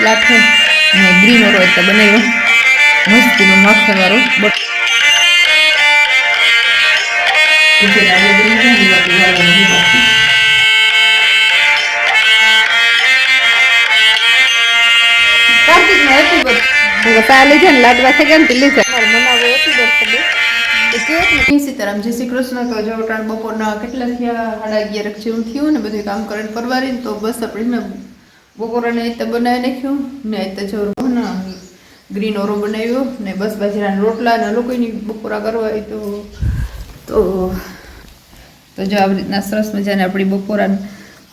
Salad છે અને green ઓરો એટલે બનાવ્યો મસ્તીનો માખણવાળો બટ લાડવા ને તે લીધા મનાવો બર્થડે સીતારામ, જય શ્રી કૃષ્ણ તો જો બપોરના કેટલા થયા? સાડા અગિયાર જેવું થયું ને બધું કામ કરીને પરવારી તો બસ આપણે બપોરાને રીતે બનાવી નાખ્યું. ને તે જો ને ગ્રીન ઓરો બનાવ્યો ને બસ બાજરાના રોટલા ને લોકોની બપોરા કરવા તો તો તો જો આવી રીતના સરસ મજાને આપણી બપોરા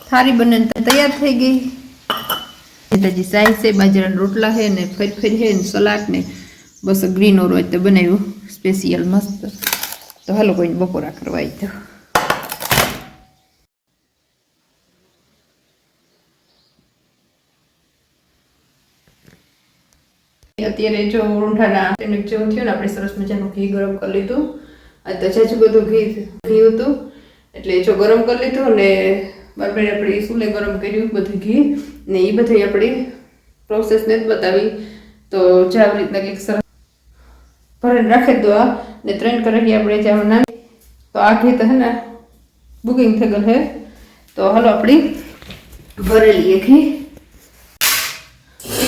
થાળી બને તૈયાર થઈ ગઈ. એટલે જે સાઈઝ છે, બાજરાના રોટલા છે ને ફરી ફરી છે ને સલાડ ને બસ ગ્રીન ઓરો તે બનાવ્યું. સ્પેશિયલ મસ્ત. તો હાલો કોઈને બપોરા કરવા આવી તો અત્યારે જો ઊંઠાના તેને જેવું થયું ને, આપણે સરસ મજાનું ઘી ગરમ કરી લીધું. આ તો બધું ઘી ઘી હતું. એટલે જો ગરમ કરી લીધું ને બરાબર આપણે સુલે ગરમ કર્યું, બધું ઘી ને એ બધી આપણી પ્રોસેસને જ બતાવી. તો જે આવી રીતના કંઈક સરસ ભરીને રાખે દો આ, ને ત્રણ કરેલી આપણે જ્યાં નાની તો આ ઘી તો હે ને બુકિંગ થઈ ગયું હે. તો હાલો આપણી ભરેલી ઘી.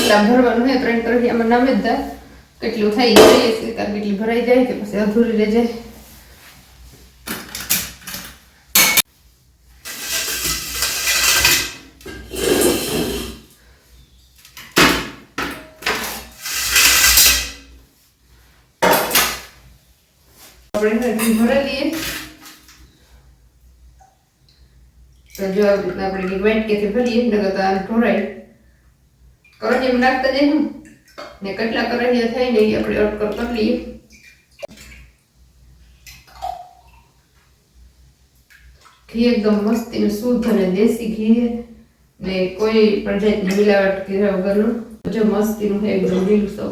કેટલા ભરવાનું હે ત્રણ કરેલી નામે જ કેટલું થઈ જાય કારણ કેટલી ભરાઈ જાય કે પછી અધૂરી રહી જાય. આપણે ભરી લઈએ. તો જો આપણે ઘી વાઈટ કેથી ભરીએ, નકર તો આ ઢોરાય. કરંજીમાં નાખતા જઈએ ને કેટલા કરણિયા થાય ને એ આપણે અટકર કરી લઈએ. ઘી એકદમ મસ્તીનું, શુદ્ધ અને દેશી ઘી ને કોઈ પણ જાતની મિલાવટ કર્યા વગરનું, જો મસ્તીનું એકદમ લીલું સૌ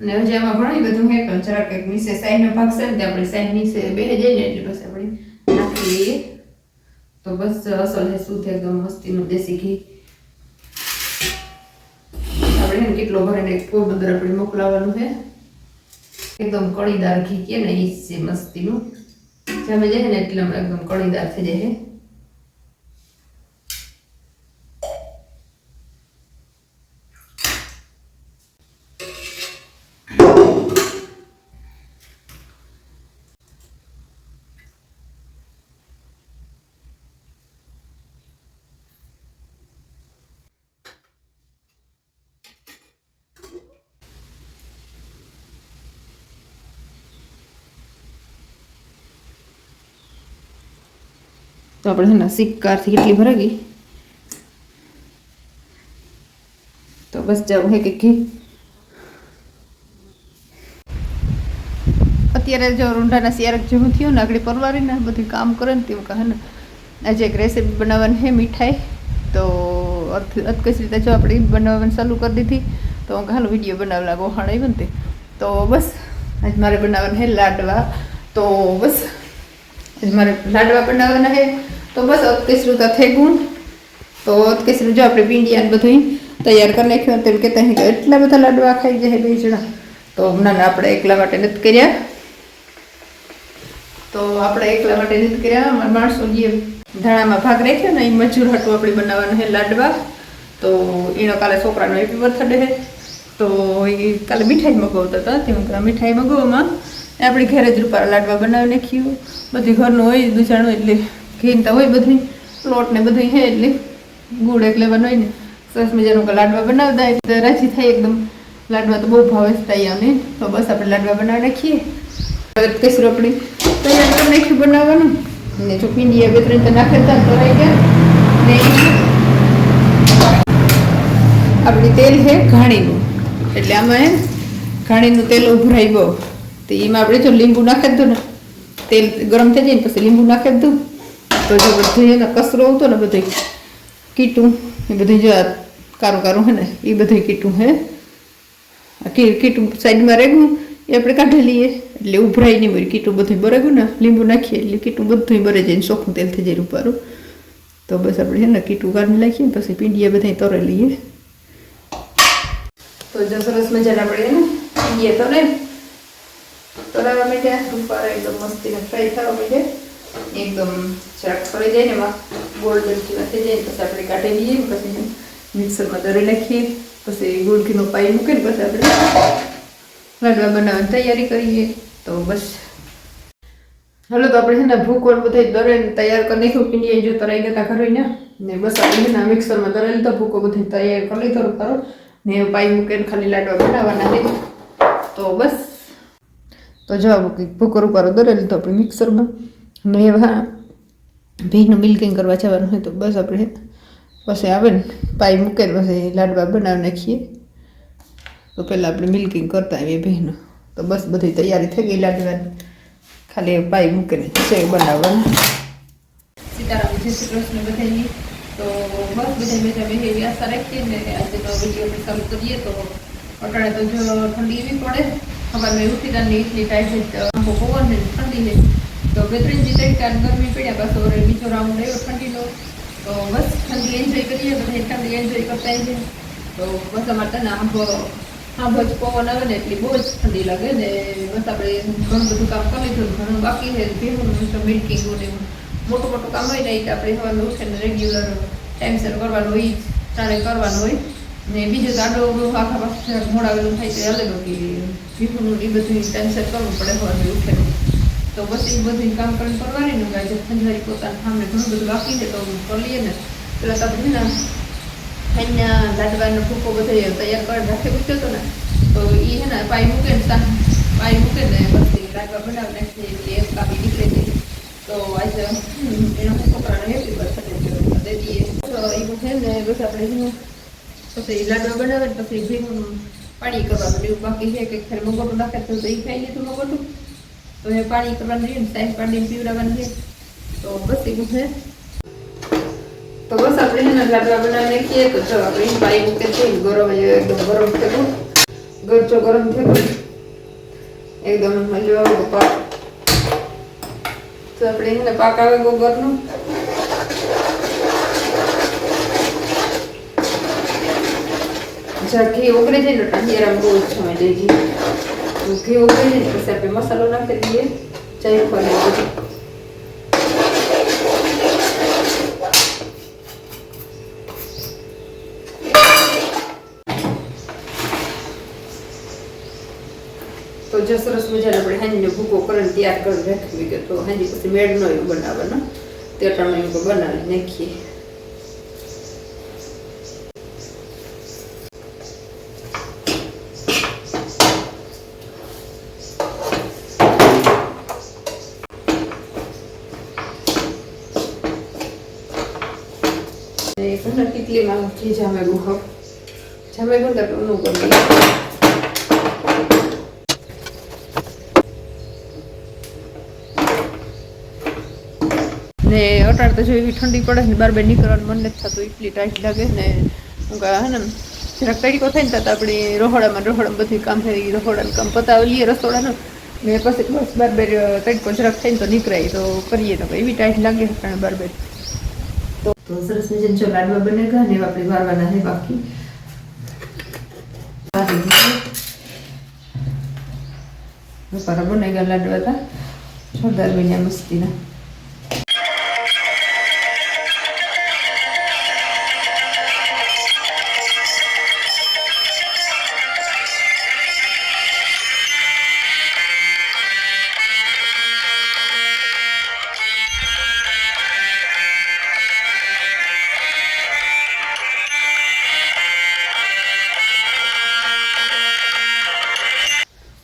અને હજી આમાં ઘણું બધું હે, પણ જરાક એક નીચે સાઈડનો ભાગ છે ને આપણે સાઈડ નીચે બે જાય ને, એટલે બસ આપણે નાખી લઈએ તો બસ અસલ હે શુદ્ધ એકદમ મસ્તીનું દેશી ઘી. આપણે ને કેટલો ભરીને પોરબંદર આપણે મોકલાવાનું છે એકદમ કળીદાર ઘી કે ને એ છે મસ્તીનું. જામે જાય ને, એટલે એકદમ કળીદાર થઈ જાય તો આપણે છે ને સિક્કારથી કેટલી ભરાઈ તો બસ જવું હે કે ઘી? અત્યારે જો રૂંઢાના શિયાળક જેવું થયું ને, આગળ પરવારીને બધું કામ કરે ને તેવું કહે ને. આજે એક રેસીપી બનાવવાની છે મીઠાઈ. તો અર્થ અતકશ રીતે? જો આપણે બનાવવાની ચાલુ કરી દીધી, તો હું હાલો વીડિયો બનાવેલા, ગોહાણ હાણ આવી ને તે. તો બસ, આજ મારે બનાવવાનું છે લાડવા. તો બસ મારે લાડવા બનાવવાના છે. તો બસ અતકેસરું તો થઈ ગયું તો અતકેસરું જો આપણે પીંડિયા ને બધું તૈયાર કરી નાખ્યું તેમ કે કે એટલા બધા લાડવા ખાઈ જાય બે જણા. તો ના આપણે એકલા માટે નથી કર્યા. તો આપણે એકલા માટે નથી કર્યા. અમારા માણસો જે ધાણામાં ભાગ રાખ્યો ને એ મજૂર હાટું આપણે બનાવવાનું છે લાડવા. તો એનો કાલે છોકરાનો હેપી બર્થડે છે. તો એ કાલે મીઠાઈ મગાવતા હતા. તે મીઠાઈ મગાવવામાં આપણે ઘરે જ રૂપારા લાડવા બનાવી નાખ્યું બધી ઘરનું હોય દુચાણું એટલે ઘીનતા હોય બધી. પ્લોટ ને બધું હે એટલે ગુડ એક લેવાનું હોય ને. સરસ મજાનું લાડવા બનાવતા એટલે રાજી થાય એકદમ. લાડવા તો બહુ ભાવે થાય અમે તો બસ આપણે લાડવા બનાવી નાખીએ. કેસર આપણે તૈયાર કરી નાખ્યું બનાવવાનું. ને જો પીંડિયા બે ત્રણ તો નાખેતા તો રહી ગયા. ને આપણી તેલ છે ઘાણીનું. એટલે આમાં ઘાણીનું તેલ ઉભરાઈ બહુ તો એમાં આપણે જો લીંબુ નાખી દઉં ને, તેલ ગરમ થઈ જાય ને પછી લીંબુ નાખી દઉં. તો જો બધું એનો કચરો આવતો ને બધું કીટું, એ બધું જો કારું કારું હે ને, એ બધું કીટું હે. કીટું સાઈડમાં રેગું એ આપણે કાઢી લઈએ. એટલે ઉભરાય નહીં મળી કીટું બધું બરેગું ને, લીંબુ નાખીએ, એટલે કીટું બધું બરે જાય ચોખ્ખું તેલ થઈ જાય ઉપારું તો બસ આપણે છે ને કીટું કાઢી નાખીએ ને પછી પીંડીએ બધા તરે લઈએ. તો જો સરસ મજાના આપણે એને પીંડીએ તરે. તરાવા માંડ્યા રૂપારા એકદમ મસ્તીને ફ્રાય થવા માંડ્યા એકદમ જરાક ફરી જાય ને એમાં ગોલ્ડન જેવા થઈ જાય પછી આપણે કાઢી લઈએ પછી મિક્સરમાં દરી નાખીએ પછી ગુડકીનો પાઈ મૂકીને પછી આપણે લાડવા બનાવવાની તૈયારી કરીએ તો બસ હાલો તો આપણે છે ને ભૂકો ને બધા દરે તૈયાર કરી નાખ્યું પીંડીએ જો તરાઈ ગયા ઘરે ને બસ આપણે ને મિક્સરમાં દરેલ લીધો ભૂકો બધું તૈયાર કરી લીધો કરો ને પાઈ મૂકીને ખાલી લાડવા બનાવવાના તો બસ તો જવાબ ભૂકર ભૂકો રૂપારો દરે લીધો આપણે મિક્સરમાં ને એવા ભીનું મિલ્કિંગ કરવા જવાનું હોય તો બસ આપણે પછી આવે ને, પાઈ મૂકે ને પછી લાડવા બનાવી નાખીએ. તો પહેલાં આપણે મિલ્કિંગ કરતા આવીએ ભીનું. તો બસ બધી તૈયારી થઈ ગઈ લાડવાની. ખાલી પાઈ મૂકીને છે બનાવવાનું. સીતારામ, જય શ્રી કૃષ્ણ બધાની તો બસ બધા બેઠા બે એવી આશા રાખીએ ને આજનો વીડિયો ચાલુ કરીએ તો અટાણે તો જો ઠંડી એવી પડે સવારમાં ઉઠી તાને એટલી ટાઈટ આંબો પવન ને ઠંડી છે. તો ત્રણ ચાર ગરમી પડ્યા પાછો હવે બીજો રાઉન્ડ આવ્યો ઠંડીનો. તો બસ ઠંડી એન્જોય કરીએ બધા ઠંડી એન્જોય કરતા છે તો બસ અમારે તને આંબો આંબો જ પવન આવે ને એટલી બહુ જ ઠંડી લાગે ને, બસ આપણે ઘણું બધું કામ કરી લીધું ઘણું બાકી છે ભેગું મિલ્કિંગ ને મોટું મોટું કામ હોય ને એ આપણે સવારમાં ઉઠીને રેગ્યુલર ટાઈમસર કરવાનું હોય તારે કરવાનું હોય. ને બીજું તો આડો આખા પાસે મોડાવેલું થાય તો અલગ કે ભીખુનું એ બધું ટેન્શન કરવું પડે સવારમાં ઉઠીને તો બસ એ બધું કામ કરીને કરવાની ને ગાય ખંજારી પોતાના સામે ઘણું બધું બાકી છે તો લઈએ ને. પેલા તો ને અહીંયા લાડવાનો ભૂકો બધો તૈયાર કરી રાખી મૂક્યો હતો ને. તો એ હે ને પાઈ મૂકે ને પાઈ મૂકે ને પછી લાડવા બનાવી નાખીએ એટલે એક કાપી નીકળે છે. તો આજે એનો છોકરાને હેપી બર્થડે દે દઈએ તો એ બધું ને બસ આપણે પછી લાડવા બનાવે ને પછી ભીનું પાણી કરવાનું. એવું બાકી છે કે ખાલી મગોટું નાખે તો એ ખાઈ લીધું મગોટું તો એ પાણી કરવાનું રહ્યું ને સાહેબ પાણી પીવડાવવાનું છે. તો બસ એવું છે. તો બસ આપણે એના લાડવા બનાવી નાખીએ. તો ચલો આપણે પાણી મૂકે છે ગરમ એકદમ ગરમ થયું ગરજો ગરમ થયું એકદમ મજા આવે પાક. તો આપણે એને પાક આવે ગોગરનું. જા ઘી ઉકળે છે ને ટાંડિયારામ બહુ જ સમય લઈ જઈએ તો ઘી ઉકળે છે ને પછી આપણે મસાલો નાખી દઈએ ચાઈ ફરે તો જો સરસ મજાનો આપણે હાંજીનો ભૂકો કરીને તૈયાર કરી રાખવી કે તો હાંજી પછી મેળનો એવું બનાવવાનો. તે ટાણે બનાવી નાખીએ. ઘણા કેટલીમાં જે જામેગું હવ? જામેગું તો ઊનું કરી ને અટાળ તો જો એવી ઠંડી પડે ને બાર બાર નીકળવાનું મન નથી થતું, એટલી ટાઈટ લાગે ને હું ને, જરાક તડીકો થાય ને તો આપણે રહોડામાં રહોડામાં બધું કામ થાય રહોડાનું કામ પતાવી લઈએ રસોડાનું. ને પછી બસ બાર બાર તડકો જરાક થાય ને તો નીકળાય, તો કરીએ તો એવી ટાઈટ લાગે કારણ બાર બાર તો સરસ મજાની જો લાડવા બને ગયા ને આપણે વારવાના છે બાકી. બપારા બને ગયા લાડવા હતા. જોરદાર બન્યા મસ્તીના.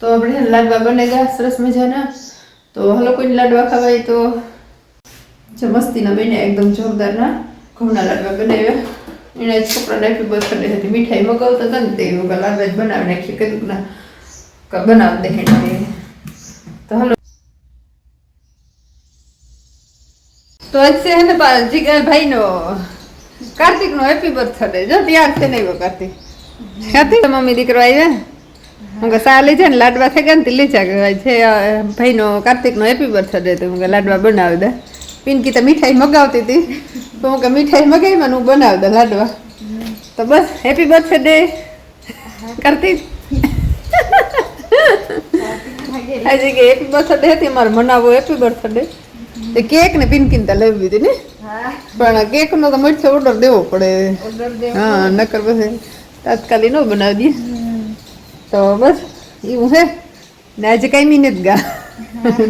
તો આપણે લાડવા બને ગયા સરસ મજાના. તો હલો કોઈ લાડવા ખાવાય તો જે મસ્તીના બન્યા, એકદમ જોરદારના ઘઉંના લાડવા બનાવ્યા. એના છોકરાને આપી બર્થડે હતી મીઠાઈ મગાવતા હતા ને તે વગર લાડવા જ બનાવી નાખી કીધું ના બનાવી દે એને તો હલો. તો આજ હે ને કાર્તિક નો હેપી બર્થડે જો, તૈયાર છે નહીં કાર્તિક. કાર્તિક મમ્મી દીકરો આવ્યા? હું કે સા લઈ જાય ને લાડવા થઈ ગયા ને તે લઈ ભાઈ છે ભાઈનો કાર્તિકનો હેપી બર્થડે તો હું કે લાડવા બનાવી દે. પિનકી તો મીઠાઈ મગાવતી હતી તો હું કે મીઠાઈ મગાવી મને હું બનાવી દે લાડવા. તો બસ હેપી બર્થડે કાર્તિક. આજે કે હેપી બર્થડે હતી મારે મનાવો હેપી બર્થડે તે કેક ને પિનકીન તો લેવી હતી ને. પણ કેક નો તો મળશે ઓર્ડર દેવો પડે. હા નકર પછી તાત્કાલિક ન બનાવી દઈએ. તો બસ એવું છે ને આજે કઈ મી નથી ગા.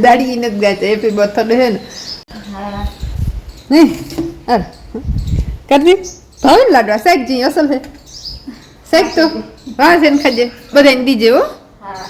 દાડી નથી ગા છે હેપી બર્થડે છે ને. હા. નહીં અરે કરતી ભાવે ને લાડવા? સાહેબ જી અસલ છે શાક તો? હા છે ને ખાજે. બધાને દીજે હો. હા.